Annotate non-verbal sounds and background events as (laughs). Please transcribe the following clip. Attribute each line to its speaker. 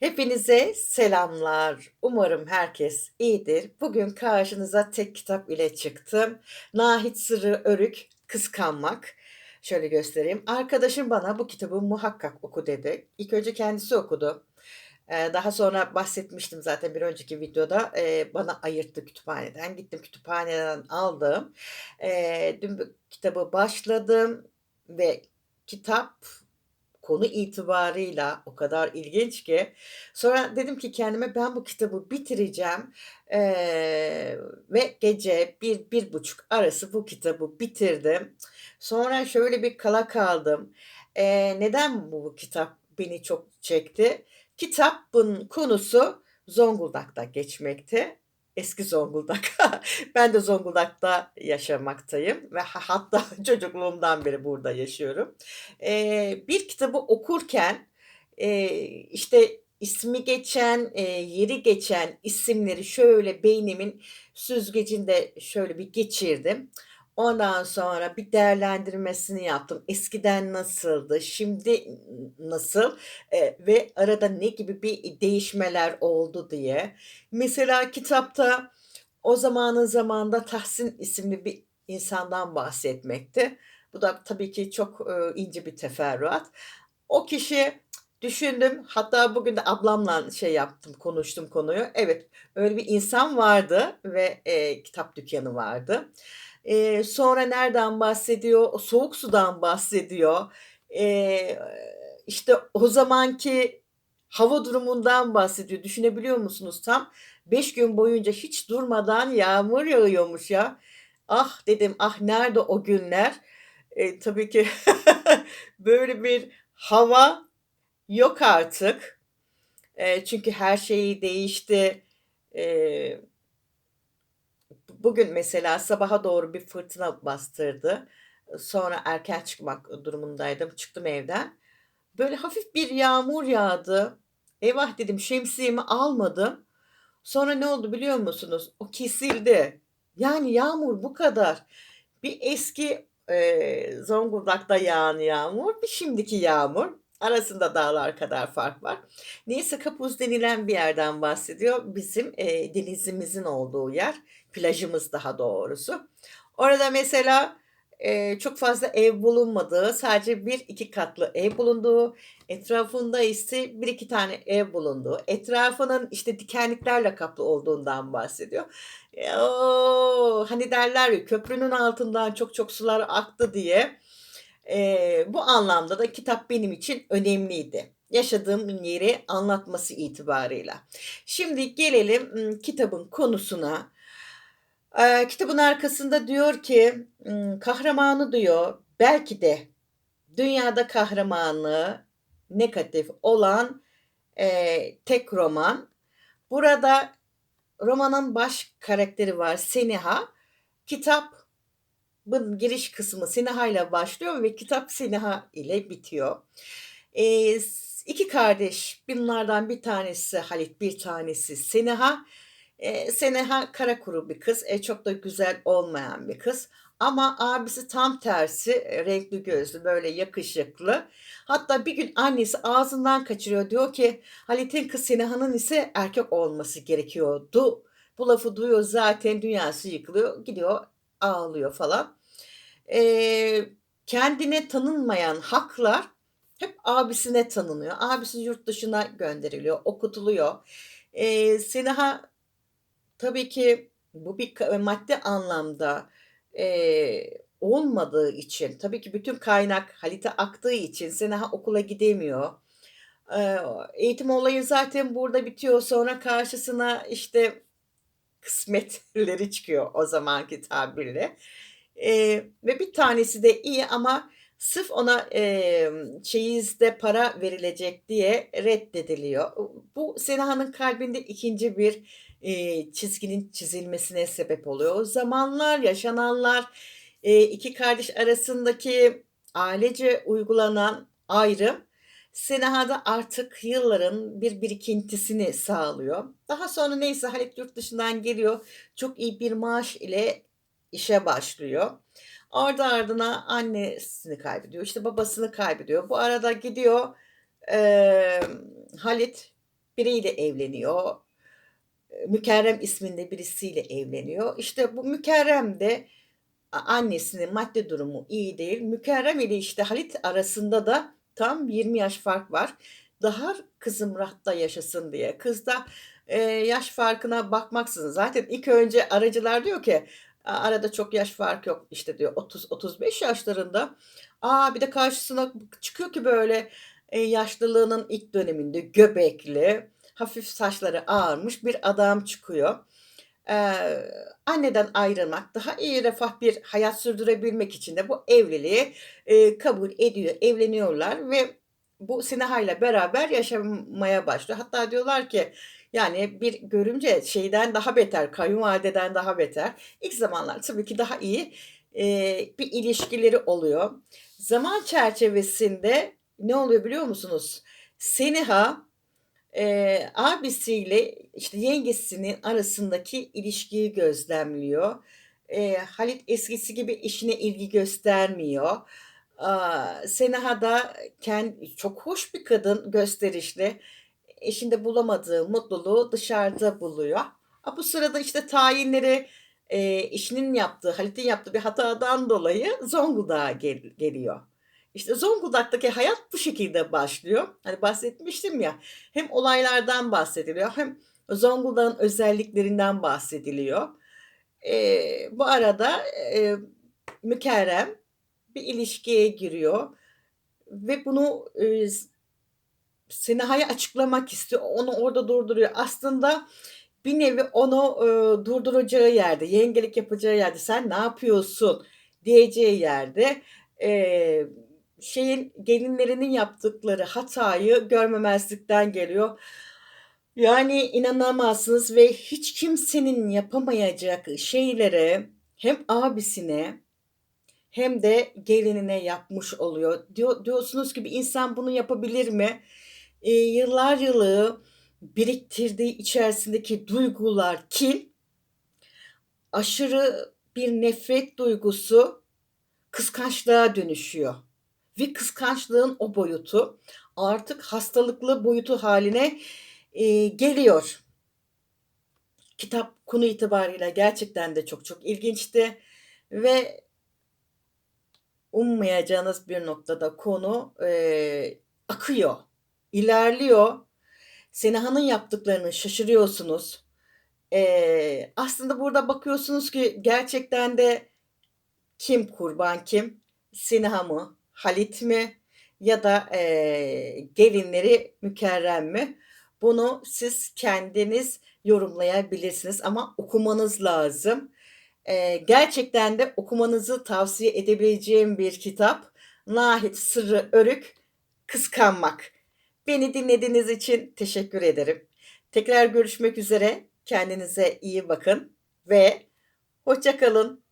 Speaker 1: Hepinize selamlar. Umarım herkes iyidir. Bugün karşınıza tek kitap ile çıktım. Nahit Sırrı Örük, Kıskanmak. Şöyle göstereyim. Arkadaşım bana bu kitabı muhakkak oku dedi. İlk önce kendisi okudu. Eee, daha sonra bahsetmiştim zaten bir önceki videoda. Eee, bana ayırttı kütüphaneden. Gittim kütüphaneden aldım. Eee, dün bu kitabı başladım ve kitap konu itibarıyla o kadar ilginç ki sonra dedim ki kendime ben bu kitabı bitireceğim, eee, ve gece 1-1.30 arası bu kitabı bitirdim. Sonra şöyle bir kala kaldım. Eee, neden bu kitap beni çok çekti? Kitabın konusu Zonguldak'ta geçmekte. Eski Zonguldak. (laughs) Ben de Zonguldak'ta yaşamaktayım ve ha hatta (laughs) çocukluğumdan beri burada yaşıyorum. Eee, bir kitabı okurken, eee, işte, ismi geçen, eee, yeri geçen isimleri şöyle beynimin süzgecinde şöyle bir geçirdim. Ondan sonra bir değerlendirmesini yaptım. Eskiden nasıldı, şimdi nasıl, eee, ve arada ne gibi bir değişmeler oldu diye. Mesela kitapta o zamanın zamanında Tahsin isimli bir insandan bahsetmekte. Bu da tabii ki çok, ııı, ince bir teferruat. O kişi düşündüm, hatta bugün de ablamla şey yaptım, konuştum konuyu. Evet, öyle bir insan vardı ve, eee, kitap dükkânı vardı. Eee, sonra nereden bahsediyor? Soğuk sudan bahsediyor. Eee, işte, o zamanki hava durumundan bahsediyor. Düşünebiliyor musunuz? Tam 5 gün boyunca hiç durmadan yağmur yağıyormuş ya. "Ah!" dedim, "Ah, nerede o günler?" Eee, tabii ki (laughs) böyle bir hava yok artık. Eee, çünkü her şey değişti. B bugün mesela sabaha doğru bir fırtına bastırdı. Sonra erken çıkmak durumundaydım. Çıktım evden. Böyle hafif bir yağmur yağdı. "Eyvah!" dedim, şemsiyemi almadım. Sonra ne oldu biliyor musunuz? O kesildi. Yani yağmur bu kadar. Bir eski, eee, Zonguldak'ta yağan yağmur, bir şimdiki yağmur. Arasında dağlar kadar fark var. Neyse, Kapuz denilen bir yerden bahsediyor. Bizim, eee, denizimizin olduğu yer, plajımız daha doğrusu. Orada mesela, eee, çok fazla ev bulunmadığı, sadece 1-2 katlı ev bulunduğu, etrafında ise 1-2 tane ev bulunduğu, etrafının, işte, dikenliklerle kaplı olduğundan bahsediyor. Eee, o, hani, derler ya, köprünün altından çok çok sular aktı diye. Eee, bu anlamda da kitap benim için önemliydi. Yaşadığım yeri anlatması itibarıyla. Şimdi gelelim, kitabın konusuna. Eee, kitabın arkasında diyor ki, ımm, kahramanı diyor, belki de dünyada kahramanlığı negatif olan, eee, tek roman. Burada romanın baş karakteri var, Seniha. Kitabın giriş kısmı Seniha'yla başlıyor ve kitap Seniha ile bitiyor. S 2 kardeş, bunlardan bir tanesi Halit, bir tanesi Seniha. Eee, Seniha kara kuru bir kız, eee, çok da güzel olmayan bir kız ama abisi tam tersi, eee, renkli gözlü, böyle yakışıklı. Hatta bir gün annesi ağzından kaçırıyor. Diyor ki, Halit'in kız Seniha'nın ise erkek olması gerekiyordu. Bu lafı duyuyor zaten dünyası yıkılıyor, gidiyor ağlıyor falan. Eee, kendine tanınmayan haklar hep abisine tanınıyor. Abisi yurt dışına gönderiliyor, okutuluyor. Eee, Seniha tabii ki bu bir ka maddi anlamda, eee, olmadığı için, tabii ki bütün kaynak Halit'e aktığı için Seniha okula gidemiyor. Eee, eğitim olayı zaten burada bitiyor. Sonra karşısına, işte, kısmetleri çıkıyor o zamanki tabirle. Eee, ve bir tanesi de iyi ama sırf ona, emm, çeyizde para verilecek diye reddediliyor. Bu Seniha'nın kalbinde 2'nci bir, eee, çizginin çizilmesine sebep oluyor. O zamanlar, yaşananlar, eee, 2 kardeş arasındaki ailece uygulanan ayrım, Seniha'da artık yılların bir birikintisini sağlıyor. Daha sonra neyse Halit yurt dışından geliyor, çok iyi bir maaş ile işe başlıyor. Ardı ardına annesini kaybediyor, işte, babasını kaybediyor. Bu arada gidiyor, emm, Halit biriyle evleniyor. Mükerrem isminde birisiyle evleniyor. İşte bu Mükerrem de annesinin maddi durumu iyi değil. Mükerrem ile, işte, Halit arasında da tam 20 yaş fark var. Daha kızım rahatta yaşasın diye. Kız da, eee, yaş farkına bakmaksızın zaten ilk önce aracılar diyor ki, "A arada çok yaş farkı yok." İşte, diyor, "30-35 yaşlarında." A, bir de karşısına çıkıyor ki böyle, eee, yaşlılığının ilk döneminde göbekli, hafif saçları ağarmış bir adam çıkıyor. Eee, anneden ayrılmak, daha iyi refah bir hayat sürdürebilmek için de bu evliliği, eee, kabul ediyor, evleniyorlar ve bu Sineha'yla beraber yaşamaya başlıyor. Hatta diyorlar ki, yani, bir görümce şeyden daha beter, kayınvalideden daha beter. İlk zamanlar tabii ki daha iyi, eee, bir ilişkileri oluyor. Zaman çerçevesinde ne oluyor biliyor musunuz? Seniha, eee, abisiyle, işte, yengesinin arasındaki ilişkiyi gözlemliyor. Eee, Halit eskisi gibi eşine ilgi göstermiyor. Aaa, Seniha da ken çok hoş bir kadın, gösterişli. Eşinde bulamadığı mutluluğu dışarıda buluyor. A, bu sırada, işte, tayinleri, eee, eşinin yaptığı, Halit'in yaptığı bir hatadan dolayı Zonguldak'a gel geliyor. İşte, Zonguldak'taki hayat bu şekilde başlıyor. Hani, bahsetmiştim ya, hem olaylardan bahsediliyor hem Zonguldak'ın özelliklerinden bahsediliyor. Eee, bu arada, eee, Mükerrem bir ilişkiye giriyor ve bunu, eee, s Seniha'ya açıklamak istiyor. Onu orada durduruyor. Aslında bir nevi onu, ııı, durduracağı yerde, yengelik yapacağı yerde, "Sen ne yapıyorsun?" diyeceği yerde, eee, şeyin, gelinlerinin yaptıkları hatayı görmemezlikten geliyor. Yani, inanamazsınız ve hiç kimsenin yapamayacak şeyleri hem abisine hem de gelinine yapmış oluyor. Diyor diyorsunuz ki, "Bir insan bunu yapabilir mi?" Eee, yıllar yılı biriktirdiği içerisindeki duygular, kin aşırı bir nefret duygusu kıskançlığa dönüşüyor ve kıskançlığın o boyutu artık hastalıklı boyutu hâline, eee, geliyor. Kitap konu itibarıyla gerçekten de çok çok ilginçti ve ummayacağınız bir noktada konu, eee, akıyor, ilerliyor. Seniha'nın yaptıklarına şaşırıyorsunuz. Eee, aslında burada bakıyorsunuz ki gerçekten de kim kurban kim? Seniha mı, Halit mi ya da, eee, gelinleri Mükerrem mi? Bunu siz kendiniz yorumlayabilirsiniz ama okumanız lazım. Eee, gerçekten de okumanızı tavsiye edebileceğim bir kitap. Nahit Sırrı Örük, Kıskanmak. Beni dinlediğiniz için teşekkür ederim. Tekrar görüşmek üzere. Kendinize iyi bakın ve hoşça kalın.